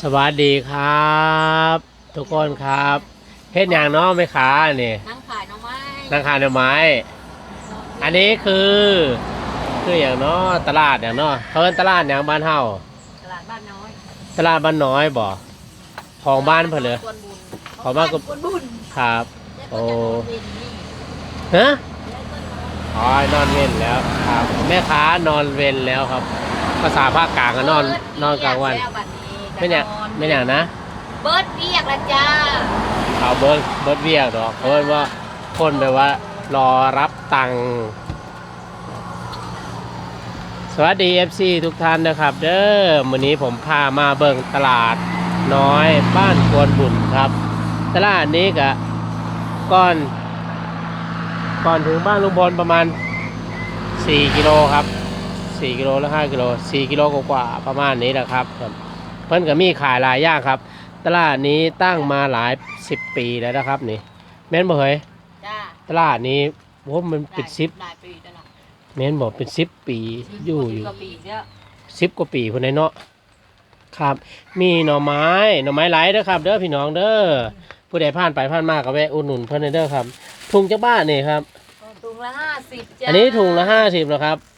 สวัสดีครับ ทุกคนครับเฮ็ดอย่างเน้องไม่ขาเนี่ยนั่งขายหน้องไม้นางคาหน่อไม้ อันนี้คือ คืออย่างเนาะตลาดอย่างเนาะเขาเป็นตลาดอย่างบ้านเฮาตลาดบ้านน้อยตลาดบ้านน้อยบ่ของบ้านเพิ่นเลย กวนบุญขอบ้านกวนกวนบุญครับแล้วก็จะนอนเวนนี่ฮะแล้วก็นอนอ๋อนอนเว้นแล้วครับ แม่ค้านอนเว้นแล้วครับ ภาษาภาคกลางก็นอนนอนกลางวันเบิดเบี้ยบัดนี้ ไม่เนี่ยก็นไม่อย่างนะ เบิร์ดเบียกละจ้าเอาเบิร์ดเบิร์ดเวียกดอกเพราะว่าคนแบบว่า รอรับตังค์สวัสดี FC ทุกท่านนะครับ เด้อวันนี้ผมพามาเบิ่งตลาดน้อยบ้านกวนบุญครับ ตลาดนี้กะก่อนก่อนถึงบ้านลุงพลประมาณ 4 กิโลครับ 4 กิโลหรือ5กิโล4กิโลกว่าๆประมาณนี้แหละครับครับ เพิ่นก็มีขายหลายอย่างครับ ตลาดนี้ตั้งมาหลายสิบปีแล้วนะครับนี่ แม่นบ่เฮ้ยจ้าตลาดนี้ผมมันเป็นสิบหลายปีแล้วเนาะแม่นบอกเป็นสิบปีอยู่อยู่ก็ปีเยอะสิบกว่าปีคนในเนาะครับ มีหน่อไม้หน่อไม้ไหลเด้อครับ เด้อพี่น้องเด้อผู้ใดผ่านไปผ่านมาก็แวะอุดหนุนเพิ่นเด้อครับถุงจักบ้านนี่ครับ ถุงละห้าสิบจ้าอันนี้ถุงละห้าสิบนะครับจ้า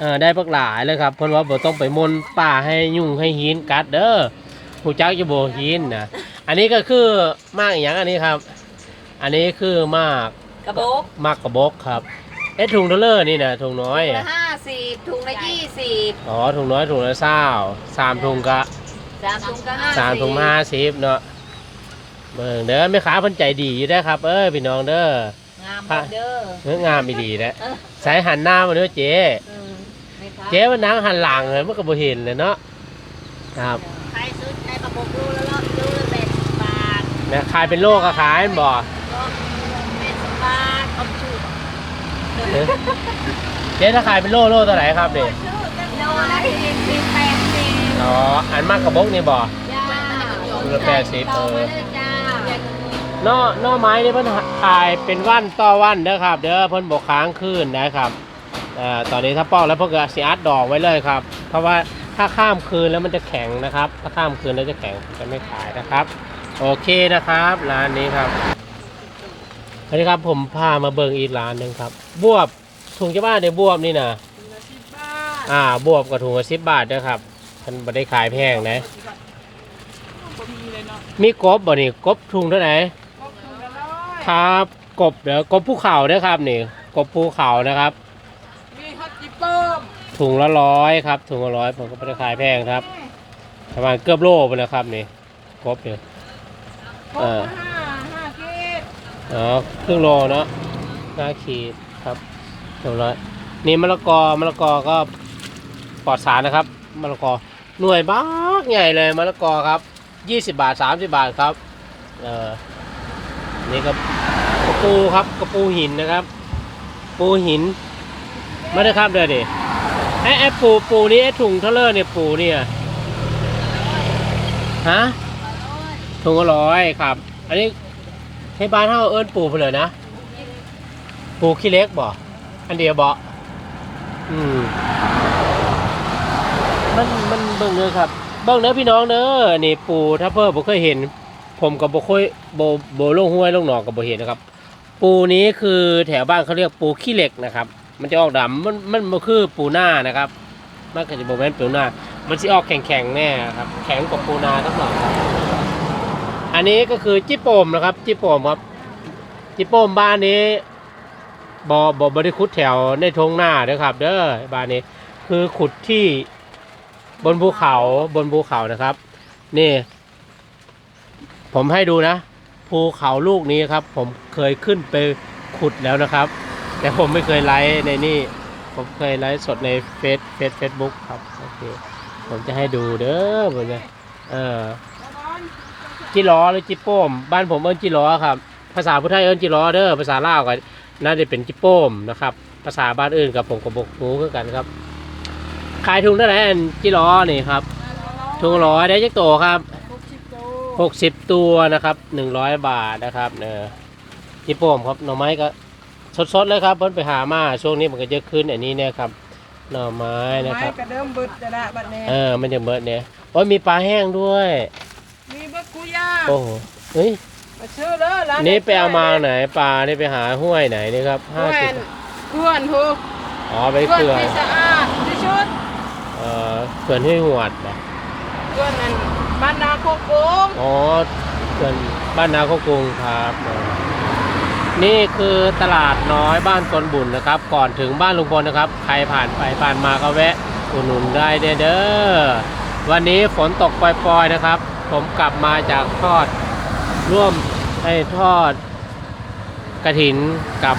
เออได้ปักหลายเลยครับเพิ่นว่าบ่ต้องไปมนป่าให้ยุ่งให้หินกัดเด้อผู้จักจะบ่หินนะอันนี้ก็คือมากอหย่างอันนี้ครับ อันนี้คือมากกระบอกมากกระบอกครับเอ๊ะถุงเทเลอร์นี่นะถุงน้อยถุงอะละห้าสิบถุงละยี่สิบอ๋อถุงน้อยถุงละเศร้าสามถุงกะสามถุงก็ห้าสามถุงห้าสิบเนาะเบิ่งเด้อแม่ค้าเพิ่นใจดีอยู่ได้อครับ เอ้ยพี่น้องเด้อ งามหมดเด้อเนื้องามอีดีนะเออสายหันหน้ามาเด้อเจ๊อืมไม่ครับเจ๊มันนั่งหันหลังเลยมันก็บ่เห็นเลยเนาะครับใครซื้อในกระบอกรูละรอบรูละแปดสิบบาทแม่ขายเป็นโลก็ขายแม่นบ่รอบแปดสิบบาทเอาชูดเอ๊ะเจ๊ถ้าขายเป็นโลโลเท่าไหร่ครับเนี่ยโลละสี่สิบแปดสิบอ๋ออันมากกระบอกนี่บ่ จ้า โลละแปดสิบเออจ้าห น่อหน่อไม้นี่เพิ่นขายเป็นวันต่อวันเด้อครับ เด้อเพิ่นบ่ค้างคืนนะครับเอ่อตอนนี้ถ้าปอกแล้วเพิ่นก็สิอัดดอกไว้เลยครับ เพราะว่าถ้าข้ามคืนแล้วมันจะแข็งนะครับ ถ้าข้ามคืนแล้วจะแข็งจะไม่ขายนะครับ โอเคนะครับร้านนี้ครับอันนี้ครับผมพามาเบิ่งอีกร้านหนึงครับ บวบถุงจะบ้านเดี๋ยวบวบนี่นะอ่าบวบกับถุงละสิบบาทเด้อครับมันไม่ได้ขายแพงนะ มีกบบ่นี่กบถุงเท่าไหร่ ครับ กบเดี๋ยวกบภูเขาเด้อครับนี่กบภูเขานะครับมีฮัตจิเปิ้มถุงละร้อยครับถุงละร้อยผมก็ไม่ได้ขายแพงครับประมาณเกือบโลไปแล้วครับนี่กบเนี่ยหกเออห้าห้าเกตอ๋อครึ่งโลเนาะห้าขีดครับเรียบร้อยนี่มะละกอมะละกอก็ปลอดสารนะครับมะละกอหน่วยบ้ากใหญ่เลยมะละกอครับยี่สิบบาทสามสิบบาทครับเออ นี่ก็กระปูครับกระปูหินนะครับ ปูหินมาเลยครับเดี๋ยวดิไอ้ไอ้ปูปูนี่ไอ้ถุงเทเลอร์เนี่ยปูเนี่ยฮะถุงละร้อยครับ อันนี้ให้บ้านเฮาเอิ้นปูไปเลยนะ ปูขี้เล็กบ่อันเดียวบ่อืมมันมันเบิ่งเลยครับ เบิ่งเด้อพี่น้องเด้อนี่ปูถ้าเพิ่มบ่เคยเห็น ผมก็บ่ค่อยบ่บ่ลงห้วยลงหนองก็บ่เห็นนะครับ ปูนี้คือแถวบ้านเขาเรียกปูขี้เหล็กนะครับ มันจะออกดำมันมันบ่คือปูหน้านะครับมันก็จะบ่แมนปูหน้า มันสิออกแข็งๆแน่ครับ แข็งกว่าปูนาสักหน่อยครับอันนี้ก็คือจิโปมนะครับ จิโปมครับ จิโปมบ้านนี้บอบอบริคุดแถวในทงหน้าเด้อครับ เด้อบ้านนี้คือขุดที่บนภูเขาบนภูเขานะครับ นี่ ผมให้ดูนะ ภูเขาลูกนี้ครับ ผมเคยขึ้นไปขุดแล้วนะครับ แต่ผมไม่เคยไลฟ์ในนี่ ผมเคยไลฟ์สดในเฟซเฟซเฟซบุ๊กครับโอเคผมจะให้ดูเด้อผมจะเออจิล้อหรือจิโป้ม บ้านผมเอิ้นจิล้อครับ ภาษาพุทธไทยเอิ้นจิล้อเด้อภาษาลาวก็น่าจะเป็นจิโป้มนะครับ ภาษาบ้านอื่นกับผมกับบกหูคือกันครับขายถุงเท่าไหร่อันจิล้อนี่ครับถุงร้อยได้จักโตครับ หกสิบโตหกสิบตัวนะครับหนึ่งร้อยบาทนะครับเนอจิโป้มครับหน่อไม้ก็สดๆเลยครับเพิ่นไปหามาช่วงนี้มันก็เยอะขึ้นอันนี้เนี่ยครับหน่อไม้นะไม้ครับกระเดิมบึดจะละบัดนี้เออมันจะเบิดเนี่ยโอ้ยมีปลาแห้งด้วย มีบักกุย่าโอ้โหเฮ้ยมาชื่อเด้อร้านนี่ไปเอามาไหนปลานี่ไปหาห้วยไหนนี่ครับเพื่ห้าอสิบนเพื่อนฮูกอ๋อไปเพื่อนเขื่อนที่สะอาดที่ชุดเอ่อเขื่อนห้วยหวดเหรอเพื่อนนั้น บ้านนาโคกงอ๋อเขื่อนบ้านนาโคกงครับ นี่คือตลาดน้อยบ้านกวนบุญนะครับ ก่อนถึงบ้านลุงพลนะครับ ใครผ่านไปผ่านมาก็แวะอุดหนุนได้เด้อวันนี้ฝนตกปล่อยๆนะครับ ผมกลับมาจากทอดร่วมไอ้ทอดกระถินกับ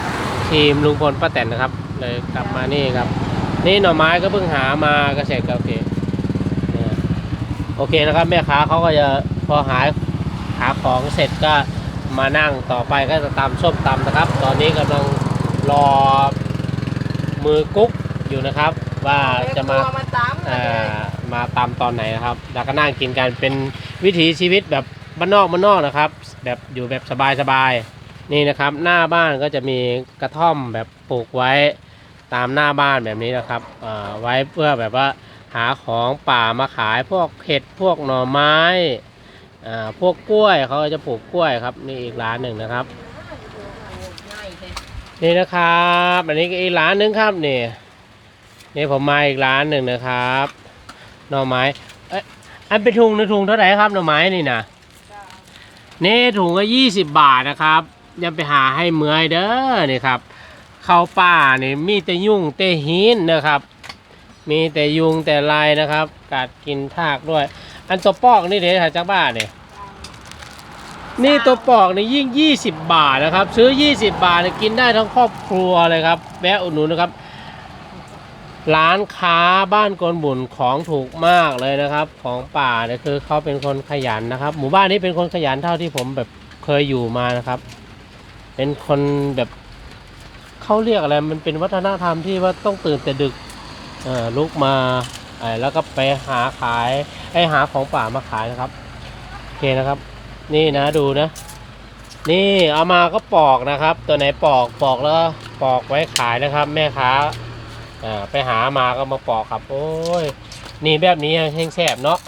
ทีมลุงพลป้าแตนนะครับ เลยกลับมานี่ครับ นี่หน่อไม้ก็เพิ่งหามาก็เสร็จก็โอเคเนี่ย โอเคนะครับแม่ค้าเขาก็จะพอหาหาของเสร็จก็มานั่งต่อไปก็จะตำส้มตำนะครับ ตอนนี้กำลังรอมือกุ๊กอยู่นะครับ ว่าจะมาแตัวมาตามเอ่อมาตามตอนไหนนะครับแล้วก็นั่งกินกันเป็นวิถีชีวิตแบบบ้านนอกบ้านนอกนะครับ แบบอยู่แบบสบายๆนี่นะครับ หน้าบ้านก็จะมีกระท่อมแบบปลูกไว้ตามหน้าบ้านแบบนี้นะครับเอ่อไว้เพื่อแบบว่า หาของป่ามาขายพวกเห็ดพวกหน่อไม้อ่าพวกกล้วยเขาจะปลูกกล้วยครับ นี่อีกร้านหนึ่งนะครับ นี่นะครับอันนี้ก็อีกร้านหนึ่งครับนี่นี่ผมมาอีกร้านหนึ่งนะครับหน่อไม้เอ้ยอันเป็นถุงในถุงเท่าไหร่ครับหน่อไม้นี่นะนี่ถุงก็ยี่สิบบาทนะครับยังไปหาให้เมื่อยเด้อนี่ครับเข้าป่านี่มีแต่ยุ่งแต่หินนะครับ มีแต่ยุงแต่ลายนะครับ กัดกินทากด้วย อันตัวปอกนี่เดี๋ยวหาจากบ้านเนี่ยนี่ตัวปอกนี่ยิ่ง 20 บาทนะครับ ซื้อ 20 บาทเนี่ยกินได้ทั้งครอบครัวเลยครับแวะอุดหนุนนะครับ ร้านค้าบ้านกวนบุญของถูกมากเลยนะครับ ของป่าเนี่ยคือเขาเป็นคนขยันนะครับ หมู่บ้านนี้เป็นคนขยันเท่าที่ผมแบบเคยอยู่มานะครับ เป็นคนแบบเขาเรียกอะไรมันเป็นวัฒนธรรมที่ว่าต้องตื่นแต่ดึกเอ่อ ลุกมาเอ่อแล้วก็ไปหาขายไอหาของป่ามาขายนะครับโอเคนะครับ นี่นะดูนะ นี่เอามาก็ปอกนะครับ ตัวไหนปอกปอกแล้วก็ปอกไว้ขายนะครับ แม่ค้าอ่าไปหามาก็มาปอกครับ โอ้ยนี่แบบนี้แห้งแสบเนาะ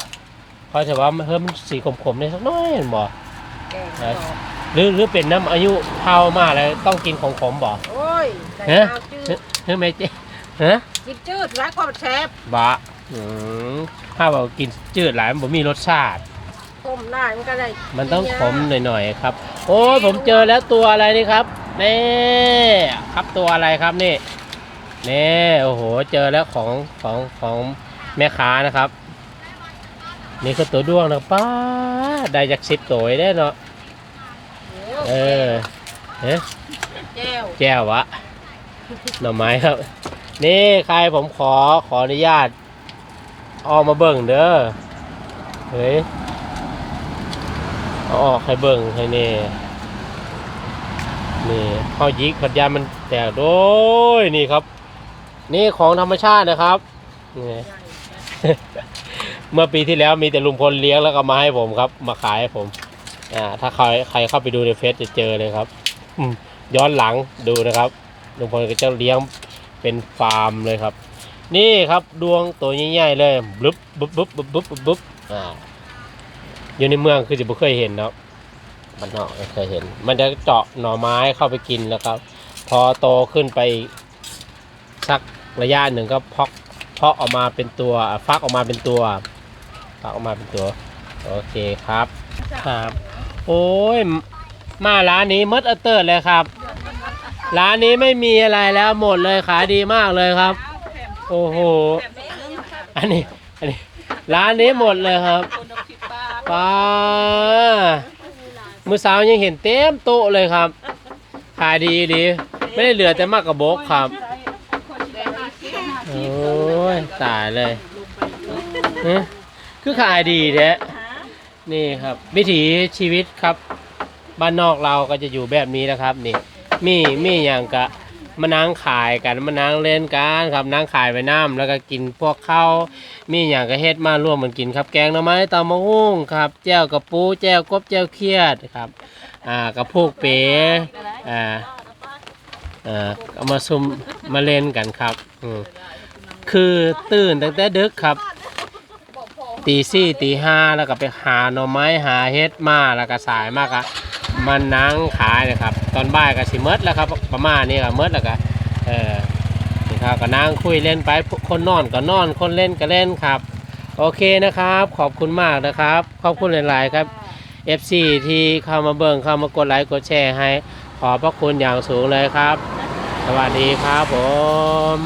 เพราะแต่ว่าเฮ้ยมันสีขมๆเนี่ยสักหน้อยเห็นบ่แกงเออหรือหรือเป็นน้ำอายุเท่ามากแล้วต้องกินของขมบ่โอ้ยแต่ฮะข้าวจืดเฮ้ยไม่เจ๊ฮะ กินจืดร้ายความแซ่บบะอืมถ้าเรากินจืดหลายมันบ่มีรสชาติต้มได้มันก็ได้มันต้องขมหน่อยๆครับ โอ้ยผมเจอแล้วตัวอะไรนี่ครับนี่ครับตัวอะไรครับนี่นี่โอ้โหเจอแล้วของของของแม่ค้านะครับ นี่คือตัวด้วงนะป้าได้จากสิบตัวได้เนาะเออเอ๊ะแก้วแจ้ววะหน่อไม้ครับ นี่ใครผมขอขออนุญาตออกมาเบิ่งเด้อเฮ้ยเอาออกให้เบิ่งให้นี่นี่ข้าวยิกผัดยามันแตกโดยนี่ครับ นี่ของธรรมชาตินะครับนี่เมื่อปีที่แล้วมีแต่ลุงพลเลี้ยงแล้วก็มาให้ผมครับ มาขายให้ผมอ่าถ้าใครใครเข้าไปดูในเฟซจะเจอเลยครับย้อนหลังดูนะครับลุงพลก็จะเลี้ยง เป็นฟาร์มเลยครับ นี่ครับดวงตัวใหญ่ๆเลยบึ๊บบึ๊บบึ๊บบึ๊บบึ๊บบึ๊บอ่าอยู่ในเมืองคือจะไม่เคยเห็นเนาะมันเนาะไม่เคยเห็น มันจะเจาะหน่อไม้เข้าไปกินแล้วครับ พอโตขึ้นไปสักระยะหนึ่งก็พอกเพาะออกมาเป็นตัวฟักออกมาเป็นตัวฟักออกมาเป็นตัว โอเคครับครับ โอ้ยมาร้านนี้มดเอเตอร์เลยครับ ร้านนี้ไม่มีอะไรแล้วหมดเลยขายดีมากเลยครับ โอ้โห อันนี้ อันนี้ ร้านนี้หมดเลยครับป้ามือสาวยังเห็นเต็มโต๊ะเลยครับ ขายดีดีไม่ได้เหลือแต่มากกระบอกครับ โอ้ยตายเลยเอ๊ะคือขายดีแท้นี่ครับ วิถีชีวิตครับ บ้านนอกเราก็จะอยู่แบบนี้นะครับนี่ มีมีอย่างกะมานั่งขายกันมานั่งเล่นกันครับนั่งขายไปน้ำแล้วก็กินพวกข้าวมีอย่างก็เฮ็ดมาร่วมกันกินครับแกงหน่อไม้ตำมะฮุ่งครับแจ่วกระปูแจ่วกบแจ่วเครียดครับอ่ากระพูกเป๋อ่าอ่าเอามาซุมมาเล่นกันครับอืมคือตื่นตั้งแต่ดึกครับตีสี่ตีห้าแล้วก็ไปหาหน่อไม้หาเฮ็ดมาแล้วก็สายมากอะ มันนั่งขายนะครับ ตอนบ่ายก็สิเมดแล้วครับ ประมาณนี้ก็เมดแล้วก็เออนี่ครับก็นั่งคุยเล่นไปคนนอนก็นอน คนเล่นก็เล่นครับ โอเคนะครับ ขอบคุณมากนะครับ ขอบคุณหลาย ๆ ครับ FC ที่เข้ามาเบิ่งเข้ามากดไลค์กดแชร์ให้ ขอบพระคุณอย่างสูงเลยครับ สวัสดีครับผม